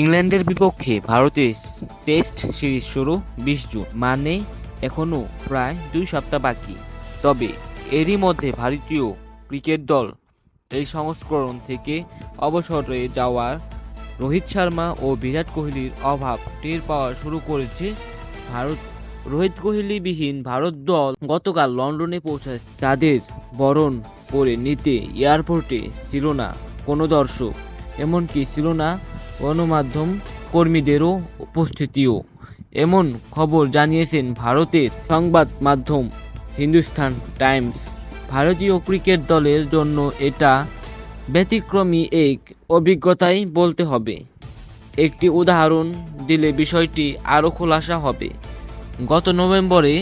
ইংল্যান্ডের বিপক্ষে ভারতের টেস্ট সিরিজ শুরু বিশ জুন মানে এখনও প্রায় দুই সপ্তাহ বাকি। তবে এরই মধ্যে ভারতীয় ক্রিকেট দল এই সংস্করণ থেকে অবসরে যাওয়ার রোহিত শর্মা ও বিরাট কোহলির অভাব টের পাওয়া শুরু করেছে ভারত। রোহিত কোহলিবিহীন ভারত দল গতকাল লন্ডনে পৌঁছায়। তাদের বরণ করে নিতে এয়ারপোর্টে ছিল না কোনো দর্শক, এমনকি ছিল না গণমাধ্যম কর্মীদেরও উপস্থিতিও। এমন খবর জানিয়েছেন ভারতের সংবাদ মাধ্যম হিন্দুস্তান টাইমস। ভারতীয় ক্রিকেট দলের জন্য এটা ব্যতিক্রমী এক অভিজ্ঞতাই বলতে হবে। একটি উদাহরণ দিলে বিষয়টি আরও খোলাসা হবে। গত নভেম্বরে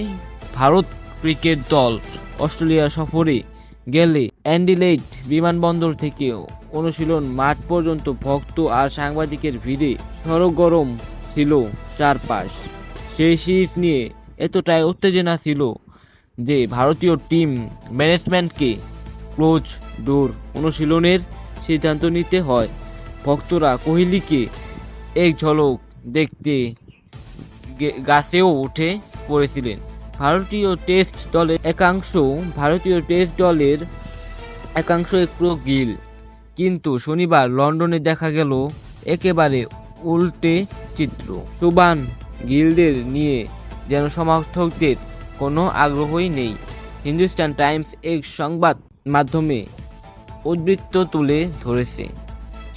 ভারত ক্রিকেট দল অস্ট্রেলিয়া সফরে গেলে অ্যান্ডিলেইড বিমানবন্দর থেকে অনুশীলন মাঠ পর্যন্ত ভক্ত আর সাংবাদিকের ভিড়ে সরগরম ছিল চারপাশ। সেই সিরিজ নিয়ে এতটাই উত্তেজনা ছিল যে ভারতীয় টিম ম্যানেজমেন্টকে ক্লোজ ডোর অনুশীলনের সিদ্ধান্ত নিতে হয়। ভক্তরা কোহলিকে এক ঝলক দেখতে গাছেও উঠে পড়েছিলেন। ভারতীয় টেস্ট দলের একাংশ ভারতীয় টেস্ট দলের একাংশ একটু গিল কিন্তু শনিবার লন্ডনে দেখা গেল একেবারে উল্টে চিত্র। সুবান গিলদের নিয়ে যেন সমর্থকদের কোনো আগ্রহই নেই। হিন্দুস্তান টাইমস এক সংবাদ মাধ্যমে উদ্বৃত্ত তুলে ধরেছে।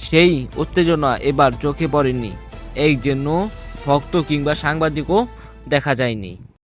সেই উত্তেজনা এবার চোখে পড়েনি। এক জন্য ভক্ত কিংবা সাংবাদিকও দেখা যায়নি।